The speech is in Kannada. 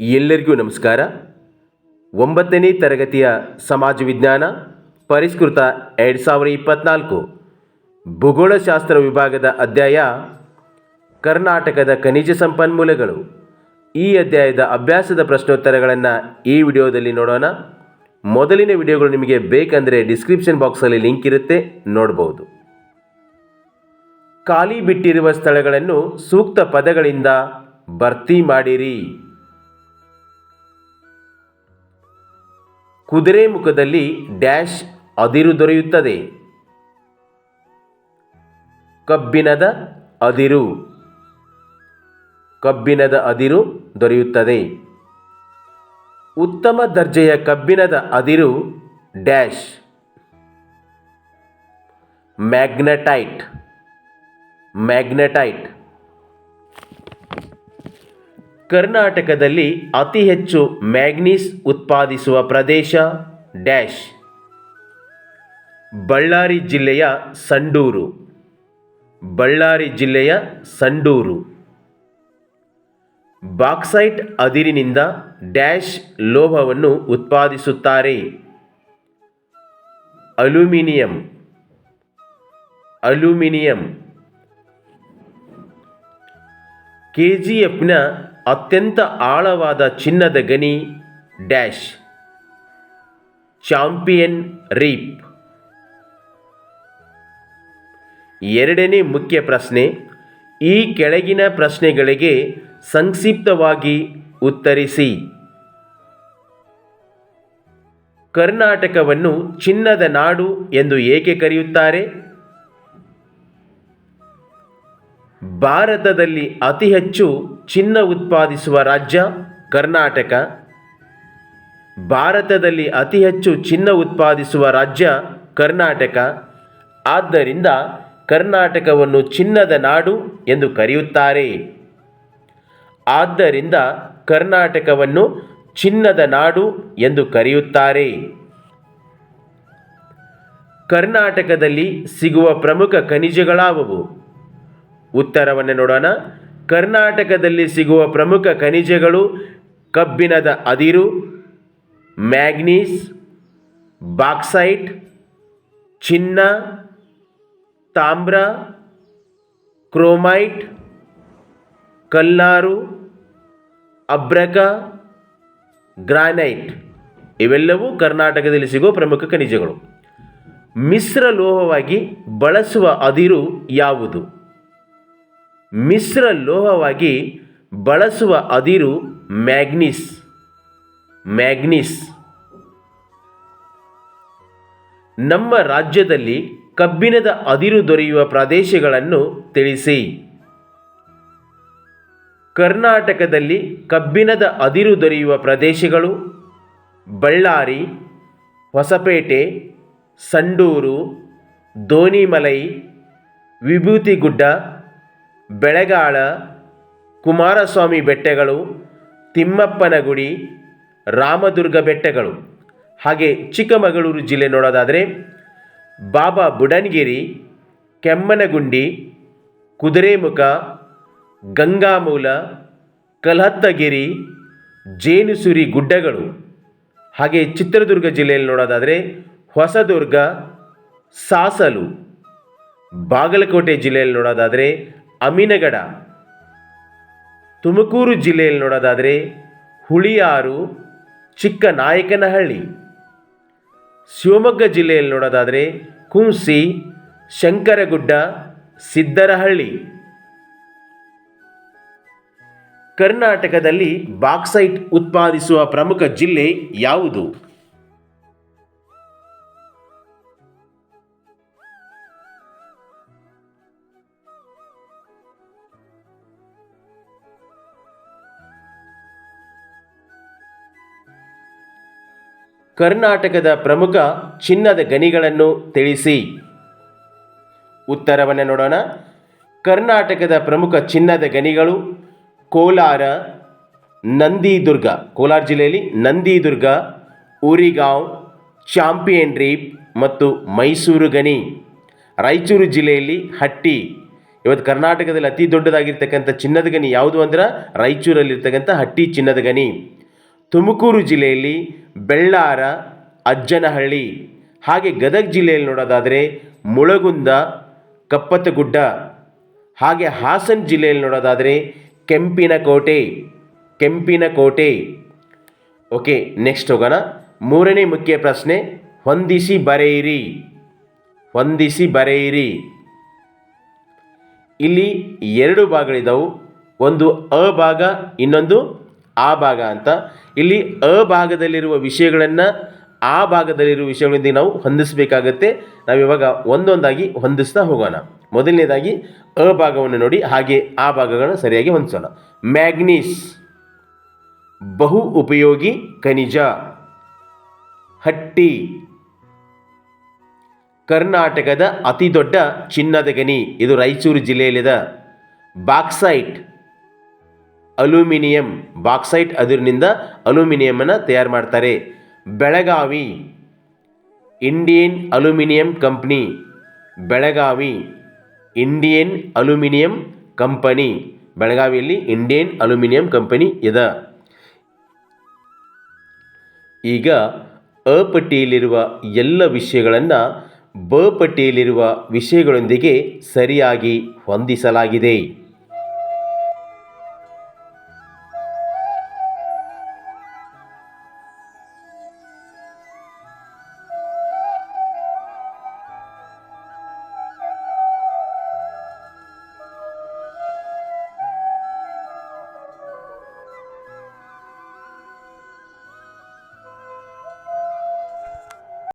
ಎಲ್ಲರಿಗೂ ನಮಸ್ಕಾರ. ಒಂಬತ್ತನೇ ತರಗತಿಯ ಸಮಾಜ ವಿಜ್ಞಾನ ಪರಿಷ್ಕೃತ ಎರಡು ಸಾವಿರದ ಇಪ್ಪತ್ತ್ನಾಲ್ಕು ಭೂಗೋಳಶಾಸ್ತ್ರ ವಿಭಾಗದ ಅಧ್ಯಾಯ ಕರ್ನಾಟಕದ ಖನಿಜ ಸಂಪನ್ಮೂಲಗಳು. ಈ ಅಧ್ಯಾಯದ ಅಭ್ಯಾಸದ ಪ್ರಶ್ನೋತ್ತರಗಳನ್ನು ಈ ವಿಡಿಯೋದಲ್ಲಿ ನೋಡೋಣ. ಮೊದಲಿನ ವಿಡಿಯೋಗಳು ನಿಮಗೆ ಬೇಕಂದರೆ ಡಿಸ್ಕ್ರಿಪ್ಷನ್ ಬಾಕ್ಸಲ್ಲಿ ಲಿಂಕ್ ಇರುತ್ತೆ ನೋಡಬಹುದು ಖಾಲಿ ಬಿಟ್ಟಿರುವ ಸ್ಥಳಗಳನ್ನು ಸೂಕ್ತ ಪದಗಳಿಂದ ಭರ್ತಿ ಮಾಡಿರಿ. ಕುದುರೆ ಮುಖದಲ್ಲಿ ಡ್ಯಾಶ್ ಅದಿರು ದೊರೆಯುತ್ತದೆ. ಕಬ್ಬಿಣದ ಅದಿರು. ಕಬ್ಬಿಣದ ಅದಿರು ದೊರೆಯುತ್ತದೆ. ಉತ್ತಮ ದರ್ಜೆಯ ಕಬ್ಬಿಣದ ಅದಿರು ಡ್ಯಾಶ್. ಮ್ಯಾಗ್ನೆಟೈಟ್. ಮ್ಯಾಗ್ನೆಟೈಟ್. ಕರ್ನಾಟಕದಲ್ಲಿ ಅತಿ ಹೆಚ್ಚು ಮ್ಯಾಗ್ನೀಸ್ ಉತ್ಪಾದಿಸುವ ಪ್ರದೇಶ ಡ್ಯಾಶ್. ಬಳ್ಳಾರಿ ಜಿಲ್ಲೆಯ ಸಂಡೂರು. ಬಳ್ಳಾರಿ ಜಿಲ್ಲೆಯ ಸಂಡೂರು. ಬಾಕ್ಸೈಟ್ ಅದಿರಿನಿಂದ ಡ್ಯಾಶ್ ಲೋಹವನ್ನು ಉತ್ಪಾದಿಸುತ್ತಾರೆ. ಅಲ್ಯೂಮಿನಿಯಂ. ಅಲ್ಯೂಮಿನಿಯಂ. ಕೆಜಿಎಫ್ನ ಅತ್ಯಂತ ಆಳವಾದ ಚಿನ್ನದ ಗನಿ ಡ್ಯಾಶ್. Champion reap. ಎರಡನೇ ಮುಖ್ಯ ಪ್ರಶ್ನೆ, ಈ ಕೆಳಗಿನ ಪ್ರಶ್ನೆಗಳಿಗೆ ಸಂಕ್ಷಿಪ್ತವಾಗಿ ಉತ್ತರಿಸಿ. ಕರ್ನಾಟಕವನ್ನು ಚಿನ್ನದ ನಾಡು ಎಂದು ಏಕೆ ಕರೆಯುತ್ತಾರೆ? ಭಾರತದಲ್ಲಿ ಅತಿ ಹೆಚ್ಚು ಚಿನ್ನ ಉತ್ಪಾದಿಸುವ ರಾಜ್ಯ ಕರ್ನಾಟಕ. ಭಾರತದಲ್ಲಿ ಅತಿ ಹೆಚ್ಚು ಚಿನ್ನ ಉತ್ಪಾದಿಸುವ ರಾಜ್ಯ ಕರ್ನಾಟಕ. ಆದ್ದರಿಂದ ಕರ್ನಾಟಕವನ್ನು ಚಿನ್ನದ ನಾಡು ಎಂದು ಕರೆಯುತ್ತಾರೆ. ಆದ್ದರಿಂದ ಕರ್ನಾಟಕವನ್ನು ಚಿನ್ನದ ನಾಡು ಎಂದು ಕರೆಯುತ್ತಾರೆ. ಕರ್ನಾಟಕದಲ್ಲಿ ಸಿಗುವ ಪ್ರಮುಖ ಖನಿಜಗಳಾವುವು? ಉತ್ತರವನ್ನು ನೋಡೋಣ. ಕರ್ನಾಟಕದಲ್ಲಿ ಸಿಗುವ ಪ್ರಮುಖ ಖನಿಜಗಳು ಕಬ್ಬಿಣದ ಅದಿರು, ಮ್ಯಾಗ್ನೀಸ್, ಬಾಕ್ಸೈಟ್, ಚಿನ್ನ, ತಾಮ್ರ, ಕ್ರೋಮೈಟ್, ಕಲ್ಲಾರು, ಅಬ್ರಕ, ಗ್ರಾನೈಟ್. ಇವೆಲ್ಲವೂ ಕರ್ನಾಟಕದಲ್ಲಿ ಸಿಗುವ ಪ್ರಮುಖ ಖನಿಜಗಳು. ಮಿಶ್ರ ಲೋಹವಾಗಿ ಬಳಸುವ ಅದಿರು ಯಾವುದು? ಮಿಶ್ರ ಲೋಹವಾಗಿ ಬಳಸುವ ಅದಿರು ಮ್ಯಾಗ್ನಿಸ್. ಮ್ಯಾಗ್ನಿಸ್. ನಮ್ಮ ರಾಜ್ಯದಲ್ಲಿ ಕಬ್ಬಿಣದ ಅದಿರು ದೊರೆಯುವ ಪ್ರದೇಶಗಳನ್ನು ತಿಳಿಸಿ. ಕರ್ನಾಟಕದಲ್ಲಿ ಕಬ್ಬಿಣದ ಅದಿರು ದೊರೆಯುವ ಪ್ರದೇಶಗಳು ಬಳ್ಳಾರಿ, ಹೊಸಪೇಟೆ, ಸಂಡೂರು, ದೋಣಿಮಲೈ, ವಿಭೂತಿಗುಡ್ಡ ಬೆಳಗಾಳ, ಕುಮಾರಸ್ವಾಮಿ ಬೆಟ್ಟಗಳು ತಿಮ್ಮಪ್ಪನಗುಡಿ ರಾಮದುರ್ಗ ಬೆಟ್ಟಗಳು. ಹಾಗೆ ಚಿಕ್ಕಮಗಳೂರು ಜಿಲ್ಲೆ ನೋಡೋದಾದರೆ ಬಾಬಾ ಬುಡನ್ಗಿರಿ, ಕೆಮ್ಮನಗುಂಡಿ, ಕುದುರೆಮುಖ, ಗಂಗಾಮೂಲ, ಕಲಹತ್ತಗಿರಿ, ಜೇನುಸುರಿ ಗುಡ್ಡಗಳು. ಹಾಗೆ ಚಿತ್ರದುರ್ಗ ಜಿಲ್ಲೆಯಲ್ಲಿ ನೋಡೋದಾದರೆ ಹೊಸದುರ್ಗ, ಸಾಸಲು. ಬಾಗಲಕೋಟೆ ಜಿಲ್ಲೆಯಲ್ಲಿ ನೋಡೋದಾದರೆ ಅಮಿನಗಡ. ತುಮಕೂರು ಜಿಲ್ಲೆಯಲ್ಲಿ ನೋಡೋದಾದರೆ ಹುಳಿಯಾರು, ಚಿಕ್ಕನಾಯಕನಹಳ್ಳಿ. ಶಿವಮೊಗ್ಗ ಜಿಲ್ಲೆಯಲ್ಲಿ ನೋಡೋದಾದರೆ ಕುಂಸಿ, ಶಂಕರಗುಡ್ಡ, ಸಿದ್ದರಹಳ್ಳಿ. ಕರ್ನಾಟಕದಲ್ಲಿ ಬಾಕ್ಸೈಟ್ ಉತ್ಪಾದಿಸುವ ಪ್ರಮುಖ ಜಿಲ್ಲೆ ಯಾವುದು? ಕರ್ನಾಟಕದ ಪ್ರಮುಖ ಚಿನ್ನದ ಗಣಿಗಳನ್ನು ತಿಳಿಸಿ. ಉತ್ತರವನ್ನು ನೋಡೋಣ. ಕರ್ನಾಟಕದ ಪ್ರಮುಖ ಚಿನ್ನದ ಗಣಿಗಳು ಕೋಲಾರ, ನಂದಿದುರ್ಗ. ಕೋಲಾರ ಜಿಲ್ಲೆಯಲ್ಲಿ ನಂದಿದುರ್ಗ, ಊರಿಗಾಂವ್, ಚಾಂಪಿಯನ್ ರೀಪ್ ಮತ್ತು ಮೈಸೂರು ಗಣಿ. ರಾಯಚೂರು ಜಿಲ್ಲೆಯಲ್ಲಿ ಹಟ್ಟಿ. ಇವತ್ತು ಕರ್ನಾಟಕದಲ್ಲಿ ಅತಿ ದೊಡ್ಡದಾಗಿರ್ತಕ್ಕಂಥ ಚಿನ್ನದ ಗಣಿ ಯಾವುದು ಅಂದ್ರೆ ರಾಯಚೂರಲ್ಲಿರ್ತಕ್ಕಂಥ ಹಟ್ಟಿ ಚಿನ್ನದ ಗಣಿ. ತುಮಕೂರು ಜಿಲ್ಲೆಯಲ್ಲಿ ಬೆಳ್ಳಾರ, ಅಜ್ಜನಹಳ್ಳಿ, ಹಾಗೆ ಗದಗ ಜಿಲ್ಲೆಯಲ್ಲಿ ನೋಡೋದಾದರೆ ಮುಳಗುಂದ, ಕಪ್ಪತ್ತಗುಡ್ಡ, ಹಾಗೆ ಹಾಸನ ಜಿಲ್ಲೆಯಲ್ಲಿ ನೋಡೋದಾದರೆ ಕೆಂಪಿನಕೋಟೆ ಕೆಂಪಿನಕೋಟೆ. ಓಕೆ ನೆಕ್ಸ್ಟ್ ಹೋಗೋಣ. ಮೂರನೇ ಮುಖ್ಯ ಪ್ರಶ್ನೆ, ಹೊಂದಿಸಿ ಬರೆಯಿರಿ. ಹೊಂದಿಸಿ ಬರೆಯಿರಿ. ಇಲ್ಲಿ ಎರಡು ಭಾಗಗಳಿದ್ದವು ಒಂದು ಅ ಭಾಗ, ಇನ್ನೊಂದು ಆ ಭಾಗ ಅಂತ. ಇಲ್ಲಿ ಅ ಭಾಗದಲ್ಲಿರುವ ವಿಷಯಗಳನ್ನು ಆ ಭಾಗದಲ್ಲಿರುವ ವಿಷಯಗಳೊಂದಿಗೆ ನಾವು ಹೊಂದಿಸಬೇಕಾಗತ್ತೆ. ನಾವು ಇವಾಗ ಒಂದೊಂದಾಗಿ ಹೊಂದಿಸ್ತಾ ಹೋಗೋಣ. ಮೊದಲನೇದಾಗಿ ಅ ಭಾಗವನ್ನು ನೋಡಿ, ಹಾಗೆ ಆ ಭಾಗಗಳನ್ನು ಸರಿಯಾಗಿ ಹೊಂದಿಸೋಣ. ಮ್ಯಾಗ್ನೀಸ್, ಬಹು ಉಪಯೋಗಿ ಖನಿಜ, ಹಟ್ಟಿ, ಕರ್ನಾಟಕದ ಅತಿ ದೊಡ್ಡ ಚಿನ್ನದ ಗಣಿ, ಇದು ರಾಯಚೂರು ಜಿಲ್ಲೆಯಲ್ಲಿದೆ. ಬಾಕ್ಸೈಟ್ ಅಲ್ಯೂಮಿನಿಯಂ ಬಾಕ್ಸೈಟ್ ಅದಿರಿನಿಂದ ಅಲ್ಯೂಮಿನಿಯಮನ್ನು ತಯಾರು ಮಾಡ್ತಾರೆ. Belagavi Indian aluminium company. Belagavi Indian aluminium company. ಬೆಳಗಾವಿಯಲ್ಲಿ ಇಂಡಿಯನ್ ಅಲ್ಯೂಮಿನಿಯಂ ಕಂಪನಿ ಇದೆ. ಈಗ ಅ ಪಟ್ಟಿಯಲ್ಲಿರುವ ಎಲ್ಲ ವಿಷಯಗಳನ್ನು ಬ ಪಟ್ಟಿಯಲ್ಲಿರುವ ವಿಷಯಗಳೊಂದಿಗೆ ಸರಿಯಾಗಿ ಹೊಂದಿಸಲಾಗಿದೆ.